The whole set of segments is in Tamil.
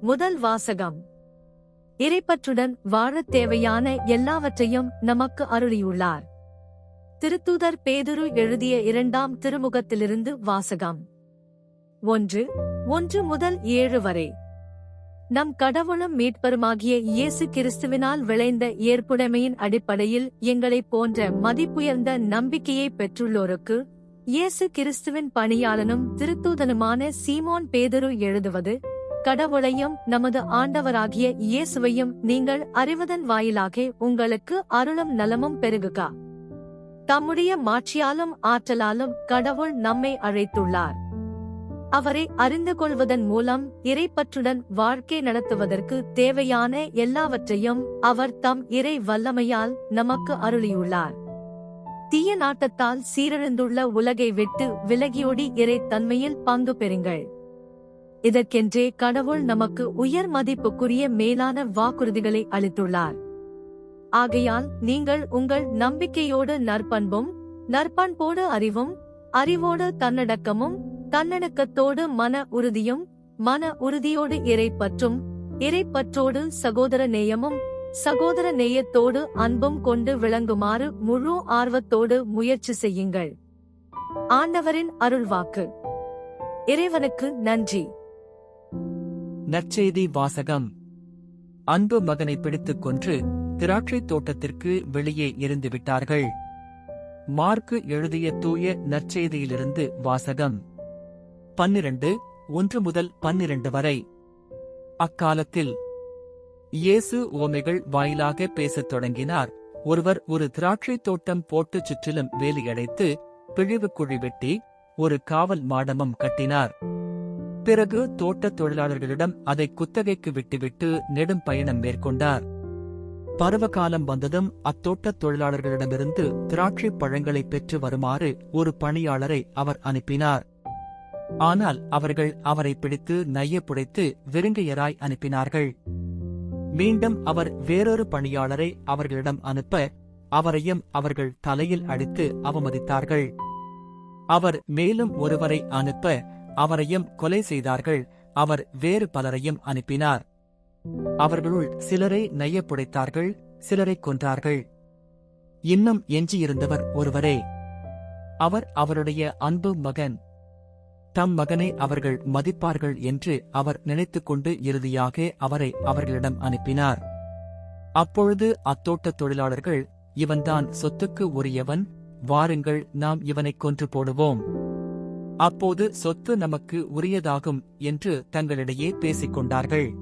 முதல் வாசகம். இறைப்பற்றுடன் வாழத் தேவையான எல்லாவற்றையும் நமக்கு அருளியுள்ளார். திருத்தூதர் பேதுரு எழுதிய இரண்டாம் திருமுகத்திலிருந்து வாசகம். ஒன்று ஒன்று முதல் ஏழு வரை. நம் கடவுளும் மீட்பருமாகிய இயேசு கிறிஸ்துவினால் விளைந்த ஏற்புடைமையின் அடிப்படையில் எங்களைப் போன்ற மதிப்புயர்ந்த நம்பிக்கையை பெற்றுள்ளோருக்கு இயேசு கிறிஸ்துவின் பணியாளனும் திருத்தூதனுமான சீமோன் பேதரு எழுதுவது கடவுளையும் நமது ஆண்டவராகிய இயேசுவையும் நீங்கள் அறிவதன் வாயிலாக உங்களுக்கு அருளும் நலமும் பெருகுக. தம்முடைய மாட்சியாலும் ஆற்றலாலும் கடவுள் நம்மை அழைத்துள்ளார். அவரை அறிந்து கொள்வதன் மூலம் இறைப்பற்றுடன் வாழ்க்கை நடத்துவதற்கு தேவையான எல்லாவற்றையும் அவர் தம் இறை வல்லமையால் நமக்கு அருளியுள்ளார். தீய நாட்டத்தால் சீரழிந்துள்ள உலகை விட்டு விலகியோடி இறை தன்மையில் பங்கு பெறுங்கள். இதற்கென்றே கடவுள் நமக்கு உயர் மதிப்புக்குரிய மேலான வாக்குறுதிகளை அளித்துள்ளார். ஆகையால் நீங்கள் உங்கள் நம்பிக்கையோடு நற்பண்பும் நற்பண்போடு அறிவும் அறிவோடு தன்னடக்கமும் தன்னடக்கத்தோடு மன உறுதியும் மன உறுதியோடு இறைப்பற்றும் இறைப்பற்றோடு சகோதர நேயமும் சகோதர நேயத்தோடு அன்பும் கொண்டு விளங்குமாறு முழு ஆர்வத்தோடு முயற்சி செய்யுங்கள். ஆண்டவரின் அருள்வாக்கு. இறைவனுக்கு நன்றி. நற்செய்தி வாசகம். அன்பு மகனை பிடித்துக் கொன்று திராட்சைத் தோட்டத்திற்கு வெளியே எரிந்து விட்டார்கள் மார்க்கு எழுதிய தூய நற்செய்தியிலிருந்து வாசகம். பன்னிரண்டு ஒன்று முதல் பன்னிரண்டு வரை. அக்காலத்தில் இயேசு ஓமைகள் வாயிலாக பேசத் தொடங்கினார். ஒருவர் ஒரு திராட்சைத் தோட்டம் போட்டு சுற்றிலும் வேலியடைத்து பிழிவு குழி வெட்டி ஒரு காவல் மாடமும் கட்டினார். பிறகு தோட்டத் தொழிலாளர்களிடம் அதை குத்தகைக்கு விட்டுவிட்டு நெடும் பயணம் மேற்கொண்டார். பருவகாலம் வந்ததும் அத்தோட்டத் தொழிலாளர்களிடமிருந்து திராட்சைப் பழங்களை பெற்று வருமாறு ஒரு பணியாளரை அவர் அனுப்பினார். ஆனால் அவர்கள் அவரை பிடித்து நையப்புடைத்து விருங்கையராய் அனுப்பினார்கள். மீண்டும் அவர் வேறொரு பணியாளரை அவர்களிடம் அனுப்ப அவரையும் அவர்கள் தலையில் அடித்து அவமதித்தார்கள். அவர் மேலும் ஒருவரை அனுப்ப அவரையும் கொலை செய்தார்கள். அவர் வேறு பலரையும் அனுப்பினார். அவர்களுள் சிலரை நையப்புடைத்தார்கள் சிலரை கொன்றார்கள். இன்னும் எஞ்சியிருந்தவர் ஒருவரே. அவர் அவருடைய அன்பு மகன் தம் மகனை அவர்கள் மதிப்பார்கள் என்று அவர் நினைத்துக்கொண்டு இறுதியாக அவரை அவர்களிடம் அனுப்பினார். அப்பொழுது அத்தோட்டத் தொழிலாளர்கள் இவன்தான் சொத்துக்கு உரியவன் வாருங்கள் நாம் இவனைக் கொன்று போடுவோம். அப்போது சொத்து நமக்கு உரியதாகும் என்று தங்களிடையே பேசிக் கொண்டார்கள்.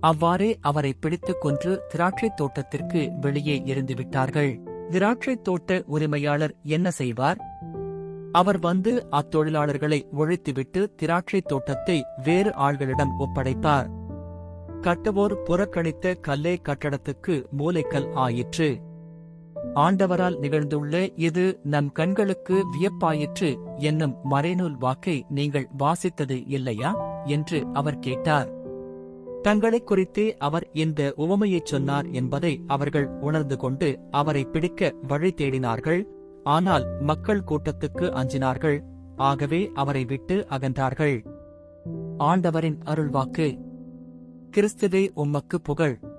அவ்வாறே அவரை பிடித்துக் கொன்று திராட்சைத் தோட்டத்திற்கு வெளியே இருந்துவிட்டார்கள் திராட்சைத் தோட்ட உரிமையாளர் என்ன செய்வார்? அவர் வந்து அத்தொழிலாளர்களை ஒழித்துவிட்டு திராட்சைத் தோட்டத்தை வேறு ஆள்களிடம் ஒப்படைப்பார் கட்டுவோர் புறக்கணித்த கல்லே கட்டடத்துக்கு மூலைக்கல் ஆயிற்று. ஆண்டவரால் நிகழ்ந்துள்ள இது நம் கண்களுக்கு வியப்பாயிற்று என்னும் மறைநூல் வாக்கை நீங்கள் வாசித்தது இல்லையா? என்று அவர் கேட்டார். தங்களைக் குறித்தே அவர் இந்த உவமையைச் சொன்னார் என்பதை அவர்கள் உணர்ந்து கொண்டு அவரை பிடிக்க வழி தேடினார்கள். ஆனால் மக்கள் கூட்டத்துக்கு அஞ்சினார்கள். ஆகவே அவரை விட்டு அகன்றார்கள். ஆண்டவரின் அருள்வாக்கு. கிறிஸ்துவே உம்மக்கு புகழ்.